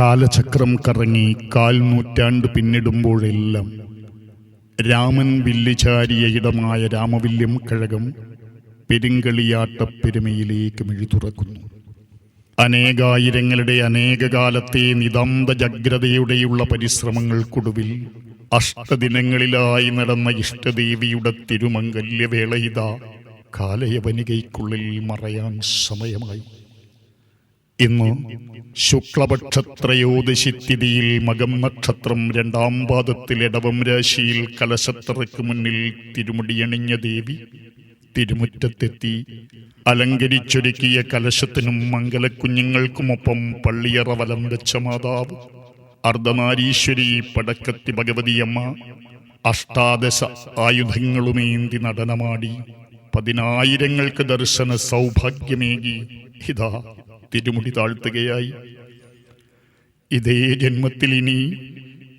കാലചക്രം കറങ്ങി കാൽനൂറ്റാണ്ട് പിന്നിടുമ്പോഴെല്ലാം രാമൻ വില്ലിചാരിയ ഇടമായ രാമവില്യം കഴകം പെരുങ്കളിയാട്ടപ്പെരുമയിലേക്ക് മിഴിതുറക്കുന്നു. അനേകായിരങ്ങളുടെ അനേകകാലത്തെ നിതാന്ത ജഗ്രതയുടെയുള്ള പരിശ്രമങ്ങൾക്കൊടുവിൽ അഷ്ടദിനങ്ങളിലായി നടന്ന ഇഷ്ടദേവിയുടെ തിരുമംഗല്യവേളയിത കാലയവനികയ്ക്കുള്ളിൽ മറയാൻ സമയമായി. ഇന്ന് ശുക്ലപക്ഷത്രയോദശി തിഥിയിൽ മകം നക്ഷത്രം രണ്ടാം പാദത്തിൽ ഇടവം രാശിയിൽ കലശത്രയ്ക്ക് മുന്നിൽ തിരുമുടിയണിഞ്ഞ ദേവി തിരുമുറ്റത്തെത്തി. അലങ്കരിച്ചൊരുക്കിയ കലശത്തിനും മംഗലക്കുഞ്ഞുങ്ങൾക്കുമൊപ്പം പള്ളിയറ വലം വെച്ച മാതാവ്. അർദ്ധനാരീശ്വരി പടക്കത്തി ഭഗവതിയമ്മ. അഷ്ടാദശ ആയുധങ്ങളുമേന്തി നടനമാടി. പതിനായിരങ്ങൾക്ക് ദർശന സൗഭാഗ്യമേകി. ഇതാ തിരുമുടി താഴ്ത്തുകയായി. ഇതേ ജന്മത്തിൽ ഇനി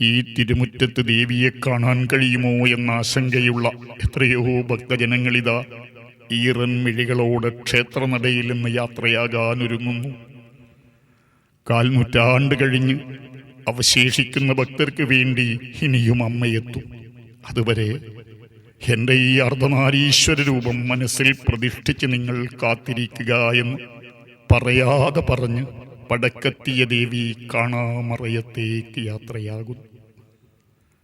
ഈ തിരുമുറ്റത്ത് ദേവിയെ കാണാൻ കഴിയുമോ എന്ന ആശങ്കയുള്ള എത്രയോ ഭക്തജനങ്ങളിതാ ഈറൻ മിഴികളോട് ക്ഷേത്രനടയിൽ നിന്ന് യാത്രയാകാൻ ഒരുങ്ങുന്നു കാൽനൂറ്റാണ്ട് കഴിഞ്ഞ് അവശേഷിക്കുന്ന ഭക്തർക്ക് വേണ്ടി ഇനിയും അമ്മയെത്തും അതുവരെ എന്റെ ഈ അർദ്ധനാരീശ്വര രൂപം മനസ്സിൽ പ്രതിഷ്ഠിച്ച് നിങ്ങൾ കാത്തിരിക്കുക എന്ന് പറയാതെ പറഞ്ഞ് പടക്കെത്തിയ ദേവി കാണാമറയത്തേക്ക് യാത്രയാകുന്നു.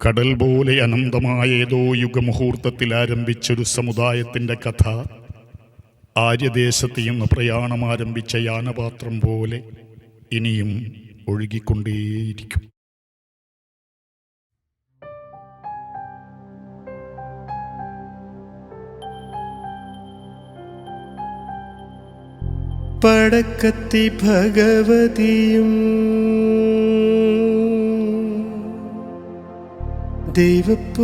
കടൽ പോലെ അനന്തമായ ഏതോ യുഗമുഹൂർത്തത്തിൽ ആരംഭിച്ചൊരു സമുദായത്തിന്റെ കഥ. ആര്യദേശത്ത് നിന്ന് പ്രയാണം ആരംഭിച്ച യാനപാത്രം പോലെ ഇനിയും ഒഴുകിക്കൊണ്ടേയിരിക്കും. പടക്കത്തി ഭഗവതിയും. ദൈവപ്പൂമാരുതനും.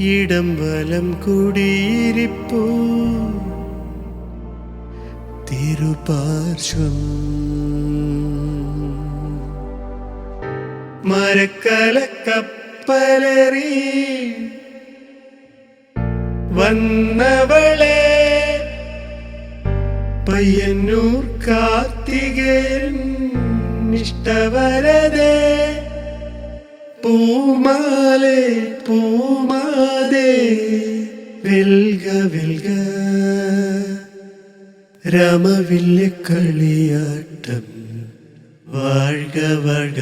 ഇടം വലം കുടിയിരിപ്പൂ. തിരുപാർശ്വം. മരക്കലക്കപ്പലറി. വന്നവളെ പയ്യന്നൂർ കാർത്തികേയൻ ഇഷ്ടവരതേ പൂമാലെ പൂമാതേ വെൽക വെൽക രാമവില്യ കളിയാട്ടം വാഴ്ക വാഴ്ക.